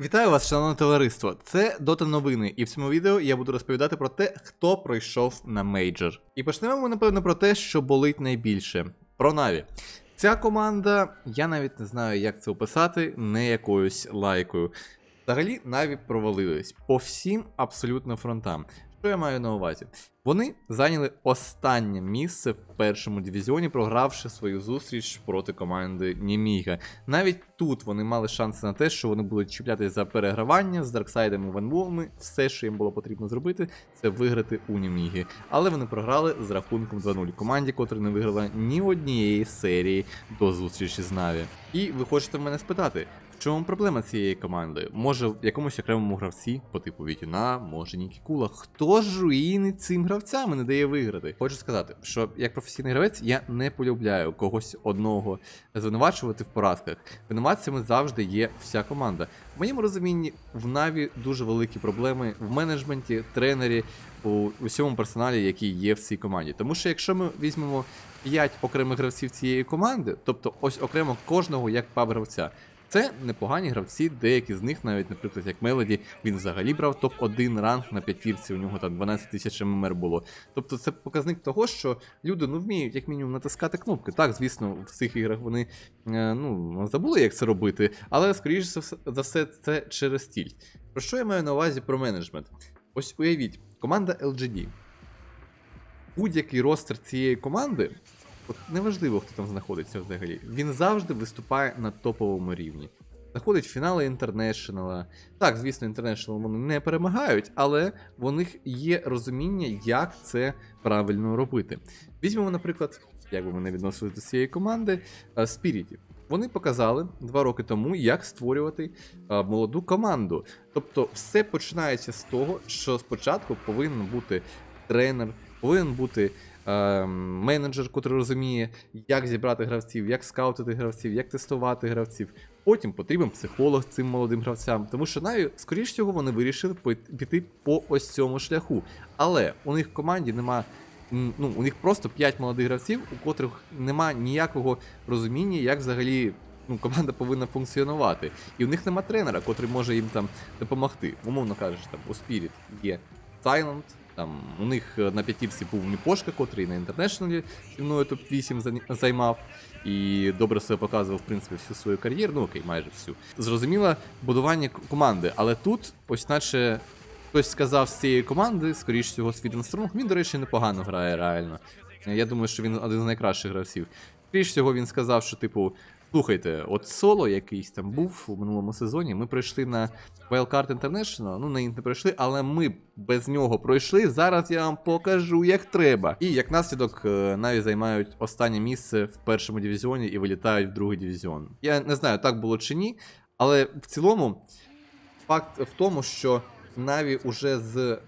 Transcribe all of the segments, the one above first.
Вітаю вас, шановне товариство. Це Дота новини, і в цьому відео я буду розповідати про те, хто пройшов на мейджор. І почнемо ми, напевно, про те, що болить найбільше. Про Наві. Ця команда, я навіть не знаю, як це описати, не якоюсь лайкою. Взагалі, Наві провалились по всім абсолютно фронтам. Що я маю на увазі? Вони зайняли останнє місце в першому дивізіоні, програвши свою зустріч проти команди Німіга. Навіть тут вони мали шанси на те, що вони будуть чіплятися за перегравання з Дарксайдом і. Все, що їм було потрібно зробити, це виграти у Німіги. Але вони програли з рахунком 2-0 команді, котра не виграла ні однієї серії до зустрічі з Наві. І ви хочете мене спитати, чому проблема цієї команди? Може, в якомусь окремому гравці, по типу Вітюна, може Нікі Кула. Хто ж руїни цим гравцям і не дає виграти? Хочу сказати, що як професійний гравець я не полюбляю когось одного звинувачувати в поразках. Винуватцями завжди є вся команда. В моєму розумінні в Наві дуже великі проблеми в менеджменті, тренері, у усьому персоналі, який є в цій команді. Тому що якщо ми візьмемо 5 окремих гравців цієї команди, тобто ось окремо кожного як паб гравця. Це непогані гравці, деякі з них, навіть, наприклад, як Мелоді, він взагалі брав топ-1 ранг на п'ятірці, у нього там 12 тисяч ММР було. Тобто це показник того, що люди ну вміють як мінімум натискати кнопки. Так, звісно, в цих іграх вони е, ну, забули, як це робити, але скоріш за все- це через стіль. Про що я маю на увазі про менеджмент? Ось уявіть, команда LGD. Будь-який ростер цієї команди, от неважливо, хто там знаходиться взагалі, він завжди виступає на топовому рівні. Заходить фінали інтернешнала. Так, звісно, інтернешнл вони не перемагають, але в них є розуміння, як це правильно робити. Візьмемо, наприклад, як би ми не відносились до цієї команди, е, Спірітів. Вони показали два роки тому, як створювати е, молоду команду. Тобто, все починається з того, що спочатку повинен бути тренер, повинен бути е, менеджер, який розуміє, як зібрати гравців, як скаутити гравців, як тестувати гравців. Потім потрібен психолог цим молодим гравцям, тому що навіть, скоріш всього, вони вирішили піти по ось цьому шляху. Але у них в команді нема. Ну, у них просто 5 молодих гравців, у котрих нема ніякого розуміння, як взагалі ну, команда повинна функціонувати. І в них нема тренера, котрий може їм там допомогти. Умовно кажучи, там у Spirit є Silent, там у них е, на п'ятірці був Міпошка, котрий на інтернешналі зі мною топ-8 займав. І добре себе показував, в принципі, всю свою кар'єру, ну окей, майже всю. Зрозуміло будування команди, але тут, ось наче хтось сказав з цієї команди, скоріш всього, Свіден Стронг, він, до речі, непогано грає реально. Я думаю, що він один з найкращих гравців. Скоріш всього, він сказав, що, типу, слухайте, от соло якийсь там був у минулому сезоні. Ми прийшли на Wildcard International, ну не пройшли, але ми без нього пройшли. Зараз я вам покажу, як треба. І як наслідок, е, Наві займають останнє місце в першому дивізіоні і вилітають в другий дивізіон. Я не знаю, так було чи ні, але в цілому факт в тому, що Наві уже з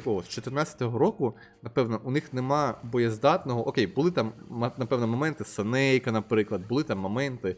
з 14-го року, напевно, у них нема боєздатного. Окей, були там, напевно, моменти Санейка, наприклад, були там моменти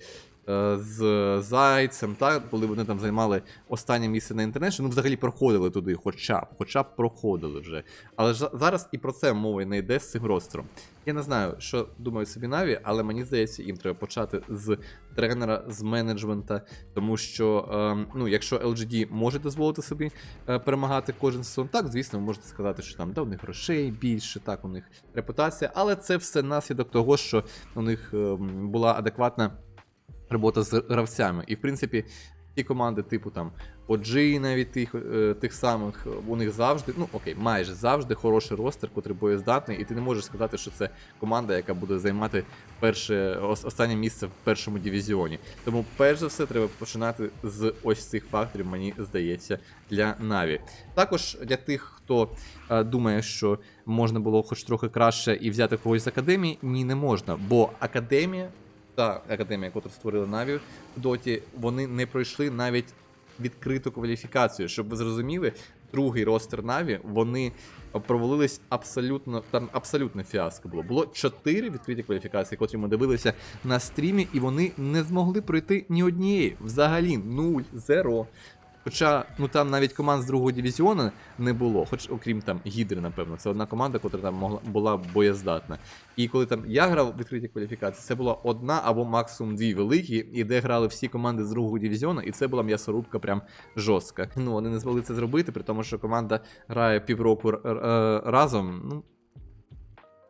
з Зайцем, так, коли вони там займали останнє місце на інтернешнл, ну взагалі проходили туди, хоча б, хоча б проходили вже. Але ж зараз і про це мова не йде з цим ростером. Я не знаю, що думають собі Наві, але мені здається, їм треба почати з тренера, з менеджмента, тому що, е, ну, якщо LGD може дозволити собі е, перемагати кожен сезон, так, звісно, ви можете сказати, що там да, у них грошей більше, так, у них репутація, але це все наслідок того, що у них е, була адекватна робота з гравцями. І в принципі, ті команди, типу там OG, навіть тих, е, тих самих, у них завжди, ну окей, майже завжди хороший ростер, котрий боєздатний, і ти не можеш сказати, що це команда, яка буде займати перше останнє місце в першому дивізіоні. Тому, перш за все, треба починати з ось цих факторів, мені здається, для Наві. Також для тих, хто е, думає, що можна було хоч трохи краще і взяти когось з академії, ні, не можна, бо академія та академія, яку створили Наві в Доті, вони не пройшли навіть відкриту кваліфікацію. Щоб ви зрозуміли, другий ростер Наві вони провалились абсолютно там абсолютно фіаско було. Було чотири відкриті кваліфікації, котрі ми дивилися на стрімі, і вони не змогли пройти ні однієї. Взагалі, нуль, зеро. Хоча ну там навіть команд з другого дивізіону не було, хоч окрім там Гідри, напевно, це одна команда, яка там могла була боєздатна. І коли там я грав в відкритій кваліфікації, це була одна або максимум дві великі, і де грали всі команди з другого дивізіону, і це була м'ясорубка прям жорстка. Ну вони не змогли це зробити, при тому, що команда грає півроку е, разом. Ну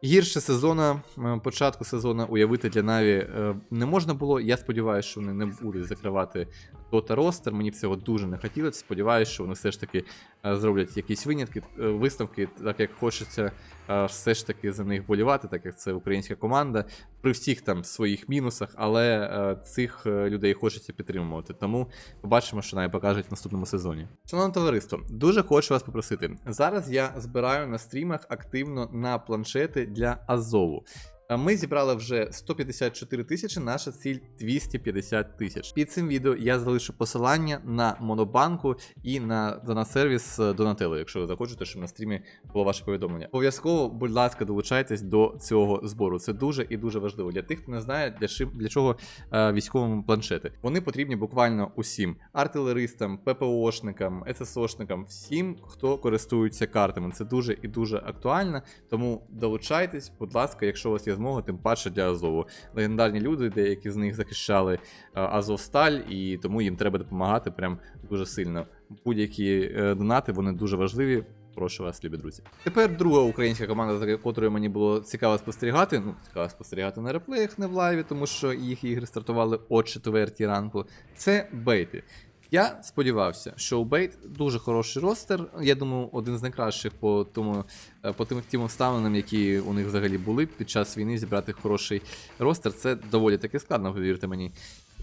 Гірше сезона, е, початку сезону уявити для Наві е, не можна було. Я сподіваюся, що вони не будуть закривати Дота ростер. Мені цього дуже не хотілося. Сподіваюся, що вони все ж таки е, зроблять якісь винятки, е, виставки, так як хочеться е, все ж таки за них болівати, так як це українська команда. При всіх там своїх мінусах, але цих людей хочеться підтримувати. Тому побачимо, що Наві покажуть в наступному сезоні. Шановне товариство, дуже хочу вас попросити. Зараз я збираю на стрімах активно на планшети для Азову. Ми зібрали вже 154 тисячі, наша ціль 250 тисяч. Під цим відео я залишу посилання на монобанку і на донат-сервіс Donatello, якщо ви захочете, щоб на стрімі було ваше повідомлення. Обов'язково, будь ласка, долучайтесь до цього збору. Це дуже і дуже важливо. Для тих, хто не знає, для чим для чого е, військовим планшети. Вони потрібні буквально усім: артилеристам, ППОшникам, ССОшникам, всім, хто користується картами. Це дуже і дуже актуально. Тому долучайтесь, будь ласка, якщо у вас є змога, тим паче для Азову. Легендарні люди, деякі з них захищали е, Азовсталь, і тому їм треба допомагати прям дуже сильно. Будь-які е, донати вони дуже важливі. Прошу вас, любі друзі. Тепер друга українська команда, за якою мені було цікаво спостерігати. Ну, цікаво спостерігати на реплеях, не в лайві, тому що їх ігри стартували о 4 ранку. Це бейти. Я сподівався, що у Бейт дуже хороший ростер. Я думаю, один з найкращих по тому е, по тим тим обставинам, які у них взагалі були під час війни, зібрати хороший ростер. Це доволі таки складно, повірте мені.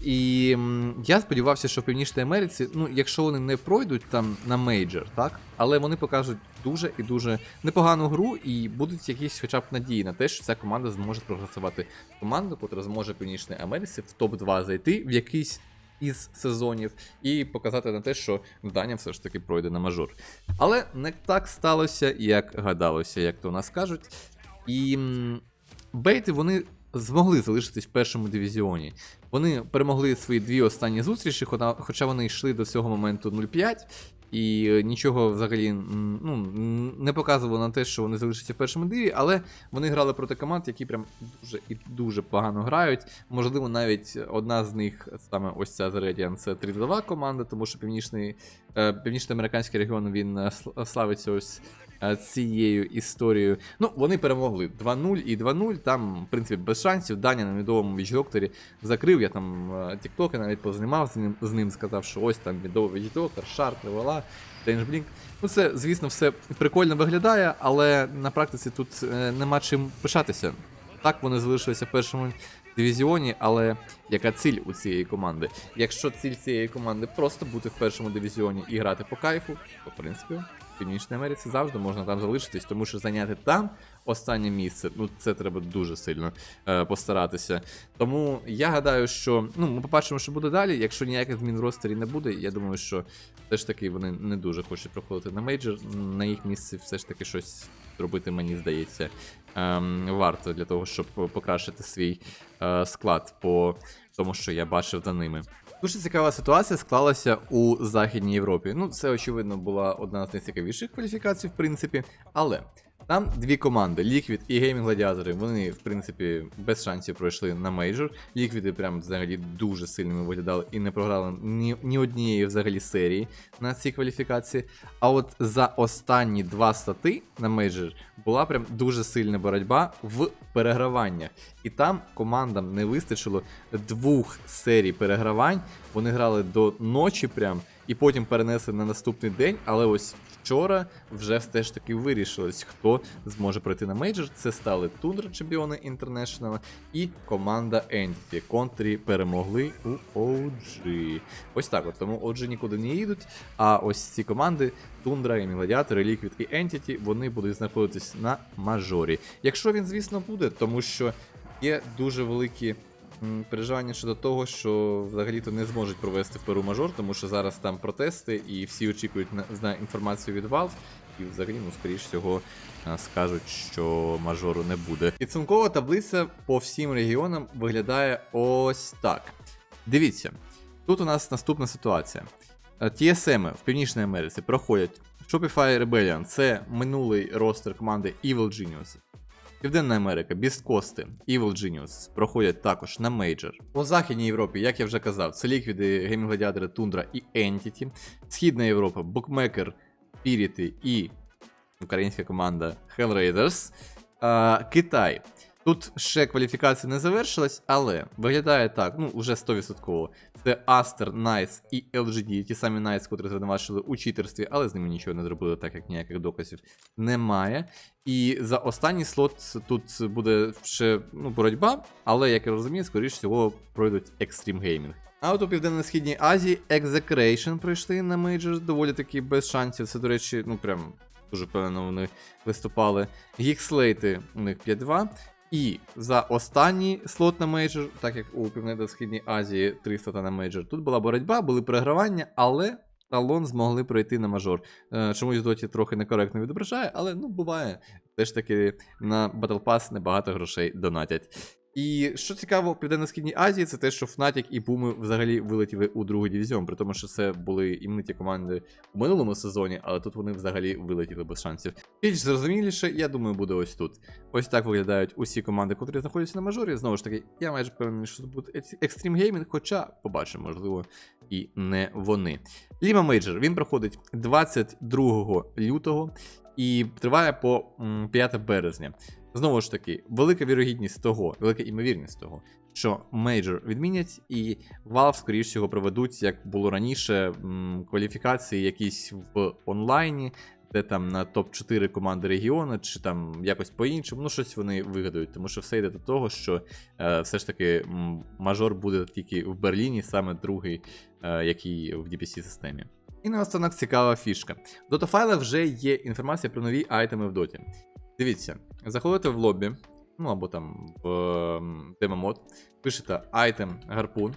І я сподівався, що в Північній Америці, ну, якщо вони не пройдуть там на мейджор, так, але вони покажуть дуже і дуже непогану гру, і будуть якісь хоча б надії на те, що ця команда зможе прогресувати команду, яка зможе в Північній Америці в топ-2 зайти в якийсь із сезонів і показати на те, що Даня все ж таки пройде на мажор. Але не так сталося, як гадалося, як то нас кажуть. І бейти вони змогли залишитись в першому дивізіоні. Вони перемогли свої дві останні зустрічі, хоча вони йшли до цього моменту 0-5. І е, нічого взагалі ну, не показувало на те, що вони залишаться в першому диві, але вони грали проти команд, які прям дуже і дуже погано грають. Можливо, навіть одна з них, саме ось ця Zeredian, це 3-2 команда, тому що північний, е, північноамериканський регіон він е, славиться ось цією історією. Ну, вони перемогли 2-0 і 2-0. Там, в принципі, без шансів. Даня на відомому вічдокторі закрив. Я там е, тіктоки навіть познімав з ним, з ним, сказав, що ось там відомий вічдоктор, шар, тривала, Денжблінк. Ну, це, звісно, все прикольно виглядає, але на практиці тут е, нема чим пишатися. Так, вони залишилися в першому дивізіоні, але яка ціль у цієї команди? Якщо ціль цієї команди просто бути в першому дивізіоні і грати по кайфу, то в принципі в Північній Америці завжди можна там залишитись, тому що зайняти там останнє місце, ну це треба дуже сильно е, постаратися. Тому я гадаю, що ну ми побачимо, що буде далі. Якщо ніяких змін в ростері не буде, я думаю, що все ж таки вони не дуже хочуть проходити на мейджор. На їх місці все ж таки щось зробити, мені здається, ем, варто для того, щоб покращити свій е, склад по тому, що я бачив за ними. Дуже цікава ситуація склалася у Західній Європі. Ну, це, очевидно, була одна з найцікавіших кваліфікацій, в принципі. Але там дві команди: Liquid і Gaming Gladiator, Вони, в принципі, без шансів пройшли на мейджор. Liquid прям взагалі дуже сильними виглядали і не програли ні, ні однієї взагалі серії на цій кваліфікації. А от за останні два стати на мейджор була прям дуже сильна боротьба в переграваннях. І там командам не вистачило двох серій перегравань. Вони грали до ночі прям і потім перенесли на наступний день. Але ось вчора вже все ж таки вирішилось, хто зможе пройти на мейджор. Це стали Тундра чемпіони International і команда Entity, контрі перемогли у OG. Ось так от. Тому OG нікуди не їдуть. А ось ці команди Тундра, і Гладіатори, Liquid і Entity, вони будуть знаходитись на мажорі. Якщо він, звісно, буде, тому що є дуже великі переживання щодо того, що взагалі-то не зможуть провести в Перу мажор, тому що зараз там протести, і всі очікують на, на інформацію від Valve, і взагалі, ну, скоріш всього, скажуть, що мажору не буде. Підсумкова таблиця по всім регіонам виглядає ось так. Дивіться, тут у нас наступна ситуація. Е, TSM в Північній Америці проходять Shopify Rebellion, це минулий ростер команди Evil Genius. Південна Америка, Бісткости, Evil Genius проходять також на Major. По Західній Європі, як я вже казав, це ліквіди, геймгладіатори Тундра і Entity. Східна Європа, Букмекер, Піріти і українська команда Hellraiders. А, Китай. Тут ще кваліфікація не завершилась, але виглядає так, ну, вже 100%. Це Aster, Nice і LGD, ті самі Nice, котрі звинувачили у читерстві, але з ними нічого не зробили, так як ніяких доказів немає. І за останній слот тут буде ще ну, боротьба, але, як я розумію, скоріш всього пройдуть Extreme Gaming. А от у Південно-Східній Азії Execration прийшли на мейджор доволі таки без шансів. Це, до речі, ну прям дуже впевнено вони виступали. Гікслейти у них 5-2. І за останній слот на мейджор, так як у Південно-Східній Азії 3 слота на мейджор, тут була боротьба, були перегравання, але талон змогли пройти на мажор. Е, Чомусь доті трохи некоректно відображає, але ну буває. Теж таки на Battle Pass небагато грошей донатять. І що цікаво в Південно-Східній Азії, це те, що Fnatic і Puma взагалі вилетіли у другий дивізіон, при тому, що це були імениті команди у минулому сезоні, але тут вони взагалі вилетіли без шансів. Більш зрозуміліше, я думаю, буде ось тут. Ось так виглядають усі команди, котрі знаходяться на мажорі. Знову ж таки, я майже впевнений, що тут буде Extreme Gaming, хоча побачимо, можливо, і не вони. Ліма Мейджор він проходить 22 лютого і триває по м, 5 березня. Знову ж таки, велика вірогідність того, велика імовірність того, що мейджор відмінять, і Valve, скоріш всього, проведуть, як було раніше, кваліфікації якісь в онлайні, де там на топ-4 команди регіону, чи там якось по-іншому, ну щось вони вигадають, тому що все йде до того, що е, все ж таки мажор буде тільки в Берліні, саме другий, е, який в DPC-системі. І наостанок цікава фішка. В дотофайлах вже є інформація про нові айтеми в доті. Дивіться, заходите в лобі, ну або там в ем, демомод, пишете айтем гарпун.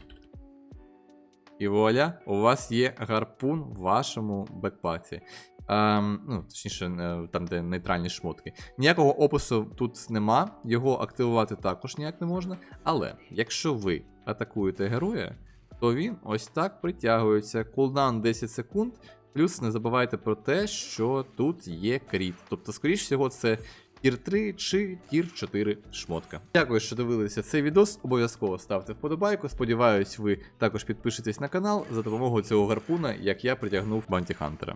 І вуаля, у вас є гарпун в вашому бекпаці. Ем, ну, точніше, е, там, де нейтральні шмотки. Ніякого опису тут нема, його активувати також ніяк не можна. Але якщо ви атакуєте героя, то він ось так притягується. Кулдаун 10 секунд. Плюс не забувайте про те, що тут є кріт. Тобто, скоріш всього, це тір 3 чи тір 4 шмотка. Дякую, що дивилися цей відос. Обов'язково ставте вподобайку. Сподіваюсь, ви також підпишетесь на канал за допомогою цього гарпуна, як я притягнув Банті Хантера.